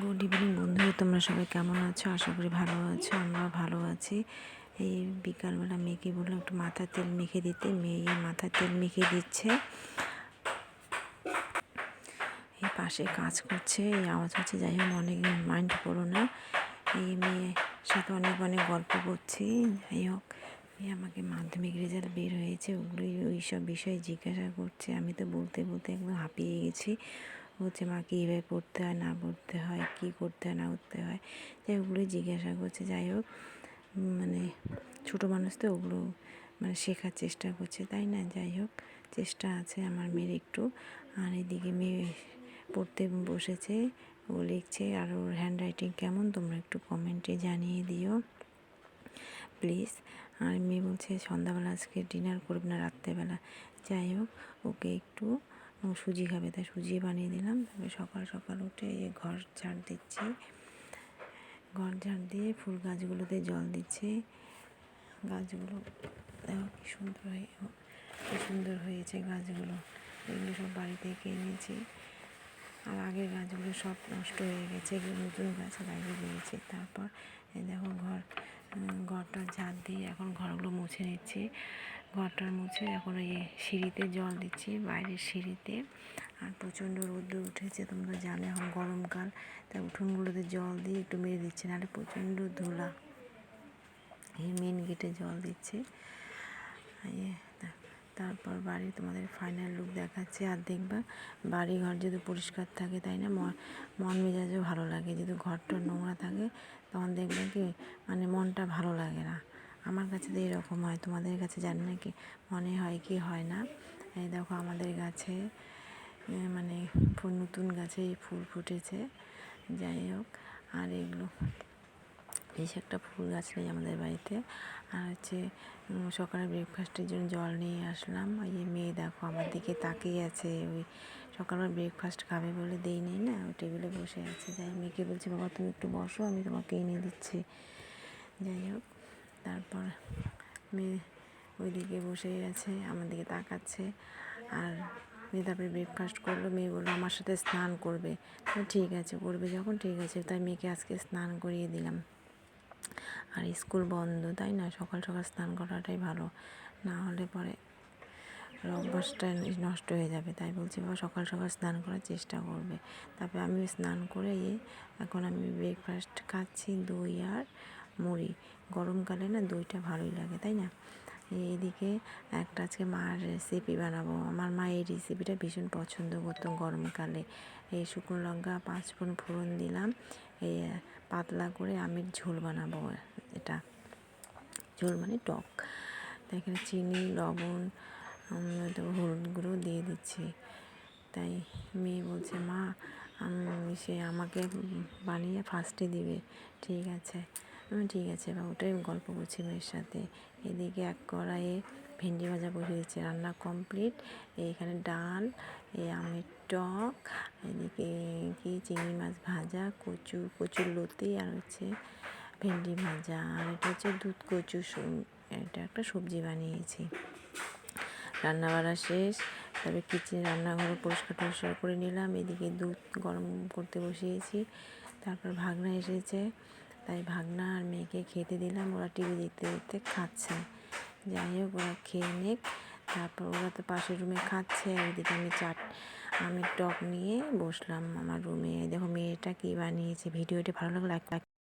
Good evening বন্ধুরা তোমরা সবাই কেমন আছো? আশা করি ভালো আছো আমরা ভালো আছি। এই বিকালবেলা মেয়েকে বললাম, একটু মাথার তেল মেখে দিতে। মেয়ে মাথার তেল মেখে দিচ্ছে। এই পাশে কাজ করছে, এই আওয়াজ হচ্ছে, যাই হোক, অনেক মাইন্ড করো না। এই মেয়ের সাথে অনেক অনেক গল্প করছি। যাই হোক আমাকে মাধ্যমিক রেজাল্ট বের হয়েছে, ওগুলোই ওই সব বিষয়ে জিজ্ঞাসা করছে। আমি তো বলতে বলতে একদম হাঁপিয়ে গেছি। হচ্ছে মা কীভাবে পড়তে হয়, না পড়তে হয়, কী করতে হয়, না করতে হয়, যাই ওগুলোই জিজ্ঞাসা করছে। যাই হোক মানে ছোটো মানুষ তো ওগুলো মানে শেখার চেষ্টা করছে, তাই না? যাই হোক, চেষ্টা আছে আমার মেয়ের একটু। আর এদিকে মেয়ে পড়তে বসেছে, ও লিখছে, আর ওর হ্যান্ড রাইটিং কেমন তোমরা একটু কমেন্টে জানিয়ে দিও প্লিজ আর মেয়ে বলছে, সন্ধ্যাবেলা আজকে ডিনার করবে না, রাত্রেবেলা। যাই হোক, ওকে একটু সুজি খাবে, তাই সুজি বানিয়ে দিলাম। তারপরে সকাল সকাল উঠে এই ঘর ঝাড় দিচ্ছি। ঘর ঝাড় দিয়ে ফুল গাছগুলোতে জল দিচ্ছে। গাছগুলো, দেখো কী সুন্দর হয়ে, কী সুন্দর হয়েছে গাছগুলো। এগুলো সব বাড়ি থেকে আর আগের গাছগুলো সব নষ্ট হয়ে গেছে, এগুলো নতুন গাছ লাগিয়ে দিয়েছি। তারপর দেখো ঘর ঘরটা ঝাড় দিয়ে এখন ঘরগুলো মুছে নিচ্ছি। ঘরটার মুছে এখন এই সিঁড়িতে জল দিচ্ছি, বাইরের সিঁড়িতে। আর প্রচণ্ড রোদ্র উঠেছে, তোমরা জানো এখন গরমকাল। তাই উঠোনগুলোতে জল দিয়ে একটু মেরে দিচ্ছে, নাহলে প্রচণ্ড ধুলা। এই মেন গেটে জল দিচ্ছে। তারপর বাড়ি তোমাদের ফাইনাল লুক দেখাচ্ছে। আর দেখবা বাড়ি ঘর যদি পরিষ্কার থাকে, তাই না? মন মেজাজও ভালো লাগে। যদি ঘরটা নোংরা থাকে, তখন দেখবে কি মানে মনটা ভালো লাগে না। আমার কাছে তো এরকম হয়, তোমাদের কাছে জানি না কি মনে হয় কি হয় না। এই দেখো আমাদের গাছে মানে নতুন গাছে ফুল ফুটেছে, যাই হোক। আর এগুলো, বেশ একটা ফুল গাছ নেই আমাদের বাড়িতে। আর হচ্ছে সকালে ব্রেকফাস্টের জন্য জল নিয়ে আসলাম। ওই মেয়ে দেখো আমার দিকে তাকিয়ে আছে, ওই সকালবেলা ব্রেকফাস্ট খাবে বলে দেই নেই না? ওই টেবিলে বসে আছে। যাই মেয়েকে বলছি, বাবা তুমি একটু বসো, আমি তোমাকে এনে দিচ্ছি। যাই হোক তারপর মেয়ে ওইদিকে বসে আছে, আমার দিকে তাকাচ্ছে। আর মেয়ে তারপরে ব্রেকফাস্ট করল, মেয়ে বলল, আমার সাথে স্নান করবে। ঠিক আছে, করবে যখন, ঠিক আছে। তাই মেয়েকে আজকে স্নান করিয়ে দিলাম। আর স্কুল বন্ধ, তাই না? সকাল সকাল স্নান করাটাই ভালো। না হলে পরে অভ্যাসটা নষ্ট হয়ে যাবে। তাই বলছি, বাবা, সকাল সকাল স্নান করার চেষ্টা করবে। তারপরে আমি স্নান করে এখন আমি ব্রেকফাস্ট খাচ্ছি, দই আর মুড়ি। গরমকালে না দইটা ভালোই লাগে, তাই না? এইদিকে একটা আজকে মার রেসিপি বানাবো। আমার মা এই রেসিপিটা ভীষণ পছন্দ করতো গরমকালে। এই শুকনো লঙ্কা পাঁচ পাঁচফোড়ন ফোড়ন দিলাম। এই পাতলা করে আমের ঝোল বানাবো এটা। ঝোল মানে টক। তাই এখানে চিনি, লবণ হলুদ গুঁড়ো দিয়ে দিচ্ছি। তাই মেয়ে বলছে, মা সে আমাকে বানিয়ে ফার্স্টে দিবে। ঠিক আছে। ঠিক আছে বা ওটাই গল্প করছি মেয়ের সাথে। এদিকে এক কড়াইয়ে ভেন্ডি ভাজা বসে দিচ্ছে, রান্না কমপ্লিট। এইখানে ডাল এই আমের টক, এদিকে কি, চিংড়ি মাছ ভাজা, কচু, কচুর লতি, আর হচ্ছে ভেন্ডি ভাজা। আর এটা হচ্ছে দুধ কচু এটা একটা সবজি বানিয়েছি। রান্না বাড়া শেষ তবে কিচেন রান্নাঘরে পরিষ্কার টরিষ্কার করে নিলাম। এদিকে দুধ গরম করতে বসিয়েছি, তারপর ভাগনা এসেছে। তাই ভাগনা আর মেয়েকে খেতে দিলাম। ওরা টিভি দেখতে দেখতে খাচ্ছে। যাই হোক, ওরা খেয়ে নিক। তারপর ওরা তো পাশের রুমে খাচ্ছে। এদিকে আমি চাট, আমি টক নিয়ে বসলাম আমার রুমে দেখো, মেয়েটা কী বানিয়েছে? ভিডিওটি ভালো লাগল? লাইক